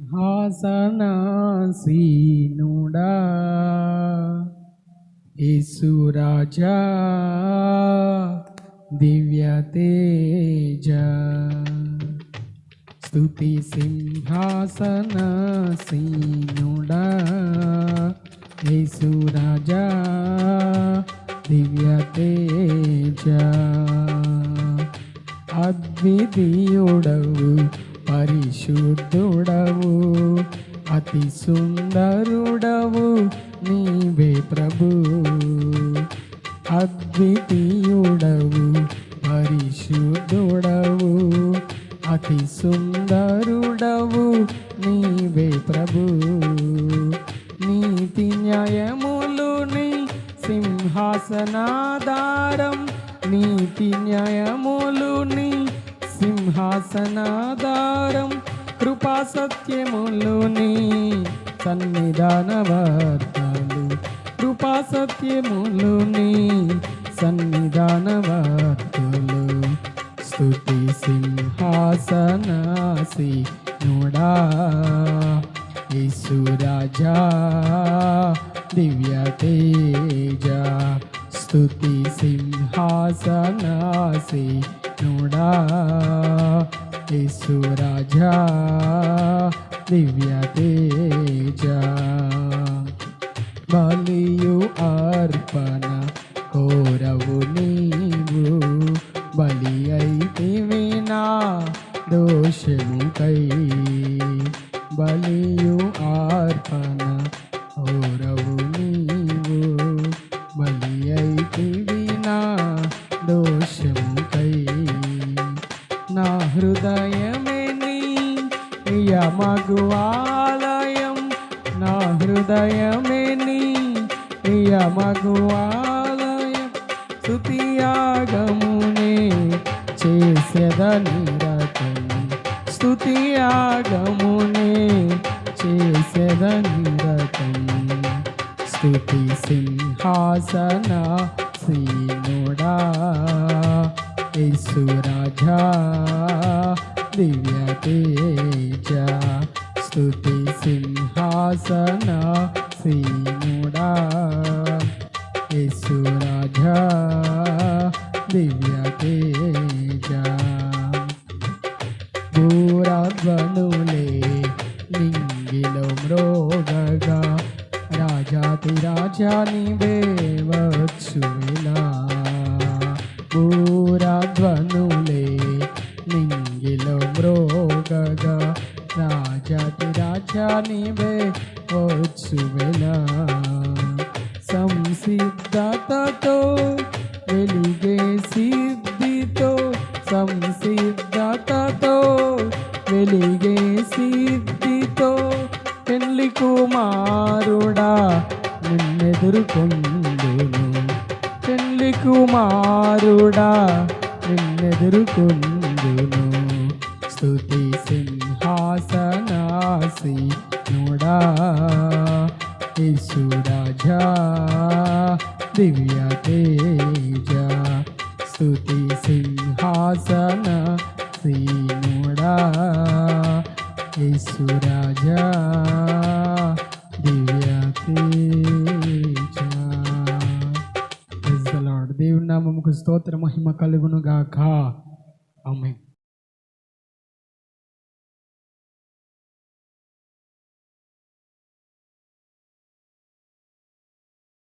హాసనాసీనుడా యేసురాజా దివ్య తేజ స్తుతి సింహాసనాసీనుడా యేసురాజా దివ్య తేజ అద్వితీయుడవు పరిశుద్ధుడవు అతి సుందరుడవు నీవే ప్రభు. అద్వితీయుడవు పరిశుద్ధుడవు అతి సుందరుడవు నీవే ప్రభు. నీతి న్యాయములు నీ సింహాసనాధారం. నీతి న్యాయములు నీ సింహాసనాధారం. కృపా సత్యములోని సన్నిధాన వార్తలు కృపా సత్యములోని సన్నిధాన వార్తలు స్థుతి సింహాసనాసి నుడా. యేసురాజా దివ్య తేజ. స్థుతి సింహాసనాసి నుడా. యేసు రాజా దివ్య తేజ బలియు అర్పణ హృదయమే నీ ప్రియమగు ఆలయం నా హృదయమే నీ ప్రియమగు ఆలయం స్తుతియాగమునే చేసేదని రకం స్తుతియాగమునే చేసేదని రకం స్తుతి సింహాసన శ్రీనుడా. యేసురాజా దివ్య తేజ స్తుతి సింహాసన సీనుడా. యేసురాజా దివ్య తేజ. భూరాధ్వనులే నింగిలో మ్రోగగా రాజాతి రాజాని నీవే వచ్చులా రాజా నీవే వచ్చువెలా సంసిద్ధతతో వెలిగే సిద్ధితో సంసిద్ధతతో వెలిగే సిద్ధితో పెళ్ళి కుమారుడా నిన్నెదుర్కొందును పెళ్ళి కుమారుడా నిన్నెదుర్కొందును స్తుతి సింహాసనాసి నుడా యేసురాజా దివ్య తేజ స్తుతి సింహాసన సీనుడా యేసురాజా దివ్య తేజ Praise the Lord. దేవుని నామముకు స్తోత్ర మహిమ కలుగును గాక ఆమె